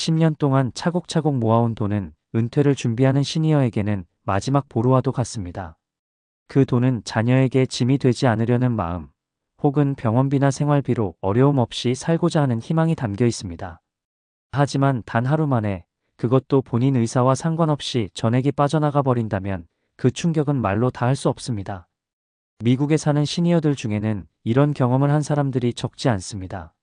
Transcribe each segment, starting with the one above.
10년 동안 차곡차곡 모아온 돈은 은퇴를 준비하는 시니어에게는 마지막 보루와도 같습니다. 그 돈은 자녀에게 짐이 되지 않으려는 마음, 혹은 병원비나 생활비로 어려움 없이 살고자 하는 희망이 담겨 있습니다. 하지만 단 하루 만에 그것도 본인 의사와 상관없이 전액이 빠져나가 버린다면 그 충격은 말로 다 할 수 없습니다. 미국에 사는 시니어들 중에는 이런 경험을 한 사람들이 적지 않습니다.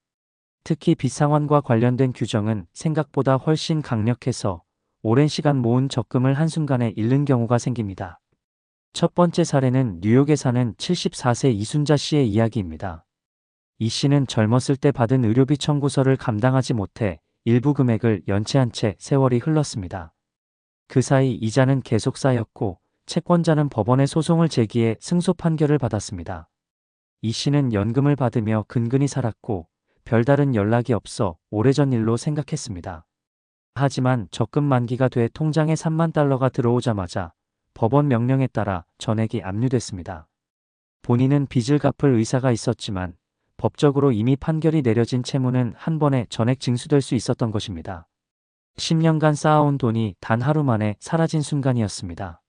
특히 비상환과 관련된 규정은 생각보다 훨씬 강력해서 오랜 시간 모은 적금을 한순간에 잃는 경우가 생깁니다. 첫 번째 사례는 뉴욕에 사는 74세 이순자 씨의 이야기입니다. 이 씨는 젊었을 때 받은 의료비 청구서를 감당하지 못해 일부 금액을 연체한 채 세월이 흘렀습니다. 그 사이 이자는 계속 쌓였고 채권자는 법원에 소송을 제기해 승소 판결을 받았습니다. 이 씨는 연금을 받으며 근근히 살았고 별다른 연락이 없어 오래전 일로 생각했습니다. 하지만 적금 만기가 돼 통장에 3만 달러가 들어오자마자 법원 명령에 따라 전액이 압류됐습니다. 본인은 빚을 갚을 의사가 있었지만 법적으로 이미 판결이 내려진 채무는 한 번에 전액 징수될 수 있었던 것입니다. 10년간 쌓아온 돈이 단 하루 만에 사라진 순간이었습니다.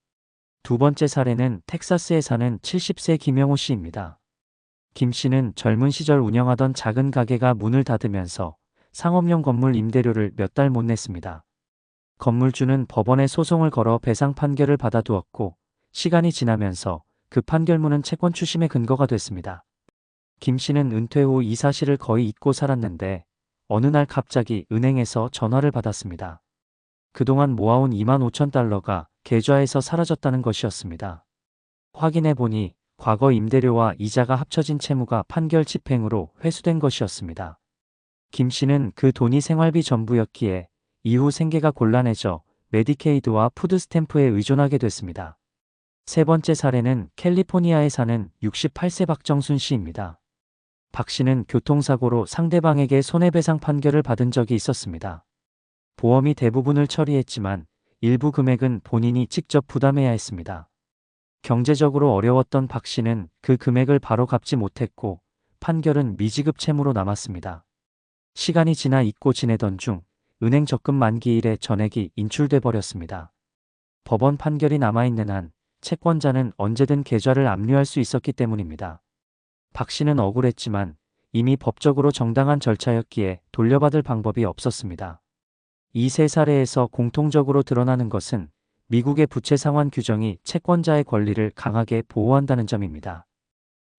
두 번째 사례는 텍사스에 사는 70세 김영호 씨입니다. 김 씨는 젊은 시절 운영하던 작은 가게가 문을 닫으면서 상업용 건물 임대료를 몇 달 못 냈습니다. 건물주는 법원에 소송을 걸어 배상 판결을 받아두었고 시간이 지나면서 그 판결문은 채권 추심의 근거가 됐습니다. 김 씨는 은퇴 후 이 사실을 거의 잊고 살았는데 어느 날 갑자기 은행에서 전화를 받았습니다. 그동안 모아온 2만 5천 달러가 계좌에서 사라졌다는 것이었습니다. 확인해 보니 과거 임대료와 이자가 합쳐진 채무가 판결 집행으로 회수된 것이었습니다. 김 씨는 그 돈이 생활비 전부였기에 이후 생계가 곤란해져 메디케이드와 푸드스탬프에 의존하게 됐습니다. 세 번째 사례는 캘리포니아에 사는 68세 박정순 씨입니다. 박 씨는 교통사고로 상대방에게 손해배상 판결을 받은 적이 있었습니다. 보험이 대부분을 처리했지만 일부 금액은 본인이 직접 부담해야 했습니다. 경제적으로 어려웠던 박 씨는 그 금액을 바로 갚지 못했고 판결은 미지급 채무로 남았습니다. 시간이 지나 잊고 지내던 중 은행 적금 만기일에 전액이 인출돼 버렸습니다. 법원 판결이 남아있는 한 채권자는 언제든 계좌를 압류할 수 있었기 때문입니다. 박 씨는 억울했지만 이미 법적으로 정당한 절차였기에 돌려받을 방법이 없었습니다. 이 세 사례에서 공통적으로 드러나는 것은 미국의 부채 상환 규정이 채권자의 권리를 강하게 보호한다는 점입니다.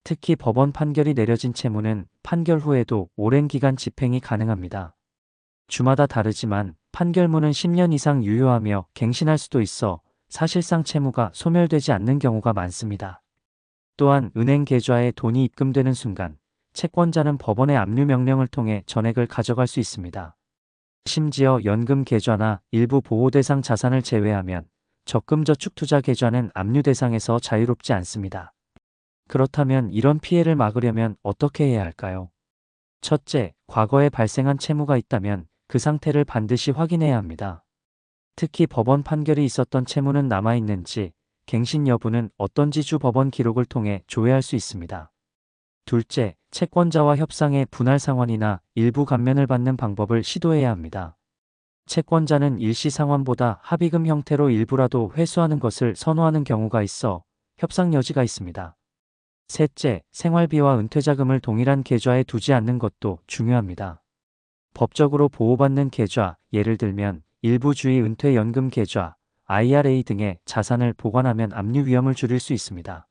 특히 법원 판결이 내려진 채무는 판결 후에도 오랜 기간 집행이 가능합니다. 주마다 다르지만 판결문은 10년 이상 유효하며 갱신할 수도 있어 사실상 채무가 소멸되지 않는 경우가 많습니다. 또한 은행 계좌에 돈이 입금되는 순간 채권자는 법원의 압류 명령을 통해 전액을 가져갈 수 있습니다. 심지어 연금 계좌나 일부 보호 대상 자산을 제외하면 적금저축투자 계좌는 압류 대상에서 자유롭지 않습니다. 그렇다면 이런 피해를 막으려면 어떻게 해야 할까요? 첫째, 과거에 발생한 채무가 있다면 그 상태를 반드시 확인해야 합니다. 특히 법원 판결이 있었던 채무는 남아있는지, 갱신 여부는 어떤지 주 법원 기록을 통해 조회할 수 있습니다. 둘째, 채권자와 협상의 분할 상환이나 일부 감면을 받는 방법을 시도해야 합니다. 채권자는 일시 상환보다 합의금 형태로 일부라도 회수하는 것을 선호하는 경우가 있어 협상 여지가 있습니다. 셋째, 생활비와 은퇴자금을 동일한 계좌에 두지 않는 것도 중요합니다. 법적으로 보호받는 계좌, 예를 들면 일부주의 은퇴연금 계좌, IRA 등의 자산을 보관하면 압류 위험을 줄일 수 있습니다.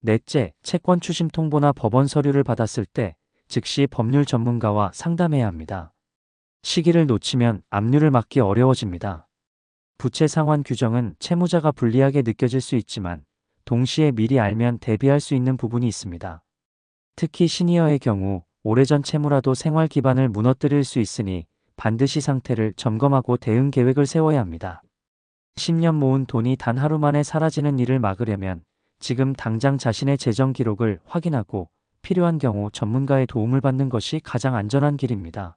넷째, 채권 추심 통보나 법원 서류를 받았을 때 즉시 법률 전문가와 상담해야 합니다. 시기를 놓치면 압류를 막기 어려워집니다. 부채 상환 규정은 채무자가 불리하게 느껴질 수 있지만 동시에 미리 알면 대비할 수 있는 부분이 있습니다. 특히 시니어의 경우 오래전 채무라도 생활 기반을 무너뜨릴 수 있으니 반드시 상태를 점검하고 대응 계획을 세워야 합니다. 10년 모은 돈이 단 하루 만에 사라지는 일을 막으려면 지금 당장 자신의 재정 기록을 확인하고 필요한 경우 전문가의 도움을 받는 것이 가장 안전한 길입니다.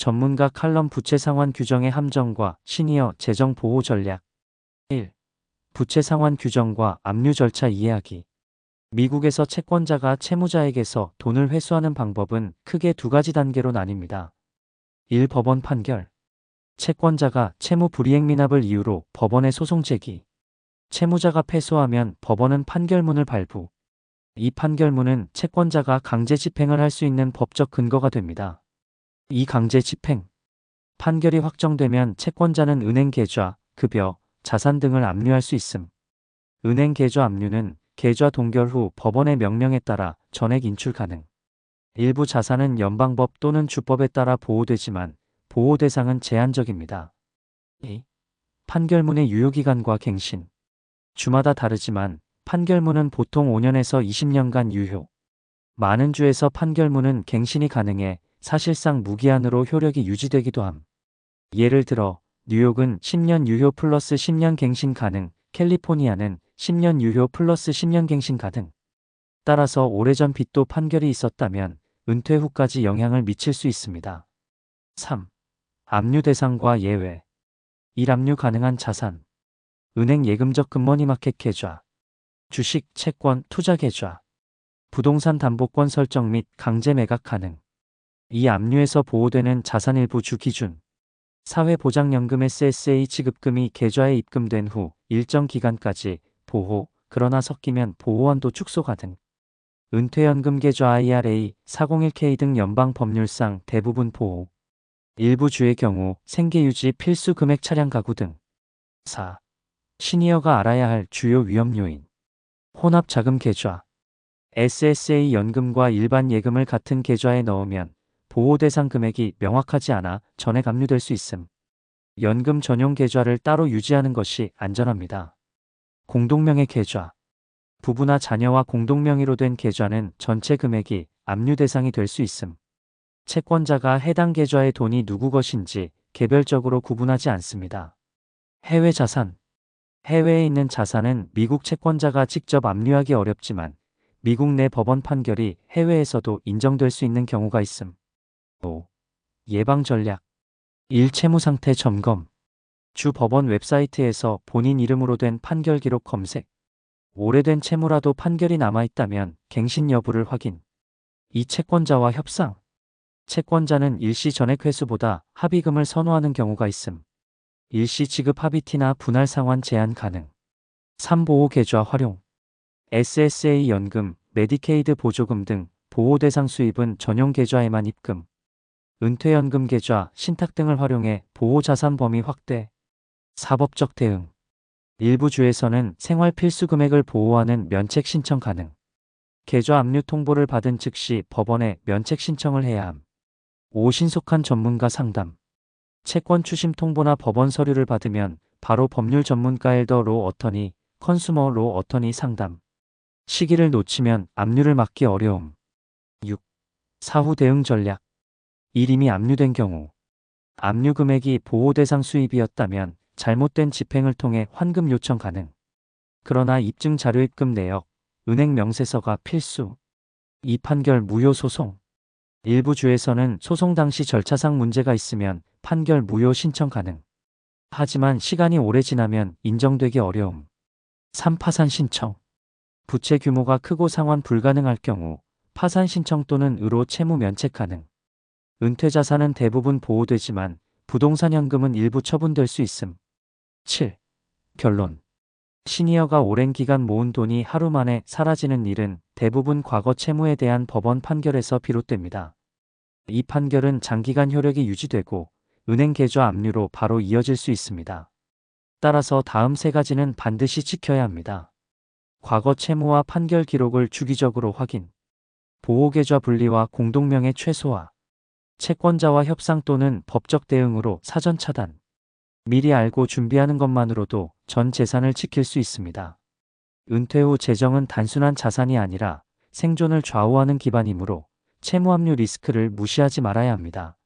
전문가 칼럼 부채 상환 규정의 함정과 시니어 재정 보호 전략 1. 부채 상환 규정과 압류 절차 이해하기 미국에서 채권자가 채무자에게서 돈을 회수하는 방법은 크게 두 가지 단계로 나뉩니다. 1. 법원 판결 채권자가 채무 불이행 미납을 이유로 법원에 소송 제기. 채무자가 패소하면 법원은 판결문을 발부. 이 판결문은 채권자가 강제 집행을 할 수 있는 법적 근거가 됩니다. 이 강제 집행. 판결이 확정되면 채권자는 은행 계좌, 급여, 자산 등을 압류할 수 있음. 은행 계좌 압류는 계좌 동결 후 법원의 명령에 따라 전액 인출 가능. 일부 자산은 연방법 또는 주법에 따라 보호되지만 보호 대상은 제한적입니다. 2. 판결문의 유효기간과 갱신. 주마다 다르지만 판결문은 보통 5년에서 20년간 유효. 많은 주에서 판결문은 갱신이 가능해 사실상 무기한으로 효력이 유지되기도 함. 예를 들어 뉴욕은 10년 유효 플러스 10년 갱신 가능, 캘리포니아는 10년 유효 플러스 10년 갱신 가능. 따라서 오래전 빚도 판결이 있었다면 은퇴 후까지 영향을 미칠 수 있습니다. 3. 압류 대상과 예외. 1. 압류 가능한 자산. 은행 예금적 금머니 마켓 계좌. 주식, 채권, 투자 계좌. 부동산 담보권 설정 및 강제 매각 가능. 이 압류에서 보호되는 자산 일부 주 기준. 사회보장연금 SSA 지급금이 계좌에 입금된 후 일정 기간까지 보호, 그러나 섞이면 보호한도 축소 가능. 은퇴연금 계좌 IRA, 401K 등 연방 법률상 대부분 보호. 일부 주의 경우 생계유지 필수 금액 차량 가구 등. 4. 시니어가 알아야 할 주요 위험 요인. 혼합 자금 계좌. SSA 연금과 일반 예금을 같은 계좌에 넣으면 보호 대상 금액이 명확하지 않아 전액 압류될 수 있음. 연금 전용 계좌를 따로 유지하는 것이 안전합니다. 공동명의 계좌. 부부나 자녀와 공동명의로 된 계좌는 전체 금액이 압류 대상이 될 수 있음. 채권자가 해당 계좌의 돈이 누구 것인지 개별적으로 구분하지 않습니다. 해외 자산. 해외에 있는 자산은 미국 채권자가 직접 압류하기 어렵지만 미국 내 법원 판결이 해외에서도 인정될 수 있는 경우가 있음. 5. 예방 전략. 1. 채무 상태 점검. 주 법원 웹사이트에서 본인 이름으로 된 판결 기록 검색. 오래된 채무라도 판결이 남아있다면 갱신 여부를 확인. 2. 채권자와 협상. 채권자는 일시 전액 회수보다 합의금을 선호하는 경우가 있음. 일시 지급 합의티나 분할 상환 제한 가능. 3. 보호 계좌 활용. SSA 연금, 메디케이드 보조금 등 보호 대상 수입은 전용 계좌에만 입금. 은퇴연금 계좌, 신탁 등을 활용해 보호 자산 범위 확대. 사법적 대응. 일부 주에서는 생활 필수 금액을 보호하는 면책 신청 가능. 계좌 압류 통보를 받은 즉시 법원에 면책 신청을 해야 함. 5. 신속한 전문가 상담. 채권 추심 통보나 법원 서류를 받으면 바로 법률 전문가 엘더 로 어터니, 컨슈머 로 어터니 상담. 시기를 놓치면 압류를 막기 어려움. 6. 사후 대응 전략. 이름이 압류된 경우. 압류 금액이 보호 대상 수입이었다면 잘못된 집행을 통해 환금 요청 가능. 그러나 입증 자료 입금 내역, 은행 명세서가 필수. 이 판결 무효 소송. 일부 주에서는 소송 당시 절차상 문제가 있으면 판결 무효 신청 가능. 하지만 시간이 오래 지나면 인정되기 어려움. 3. 파산 신청. 부채 규모가 크고 상환 불가능할 경우 파산 신청 또는 의로 채무 면책 가능. 은퇴 자산은 대부분 보호되지만 부동산 현금은 일부 처분될 수 있음. 7. 결론. 시니어가 오랜 기간 모은 돈이 하루 만에 사라지는 일은 대부분 과거 채무에 대한 법원 판결에서 비롯됩니다. 이 판결은 장기간 효력이 유지되고 은행 계좌 압류로 바로 이어질 수 있습니다. 따라서 다음 세 가지는 반드시 지켜야 합니다. 과거 채무와 판결 기록을 주기적으로 확인. 보호계좌 분리와 공동명의 최소화. 채권자와 협상 또는 법적 대응으로 사전 차단. 미리 알고 준비하는 것만으로도 전 재산을 지킬 수 있습니다. 은퇴 후 재정은 단순한 자산이 아니라 생존을 좌우하는 기반이므로 채무압류 리스크를 무시하지 말아야 합니다.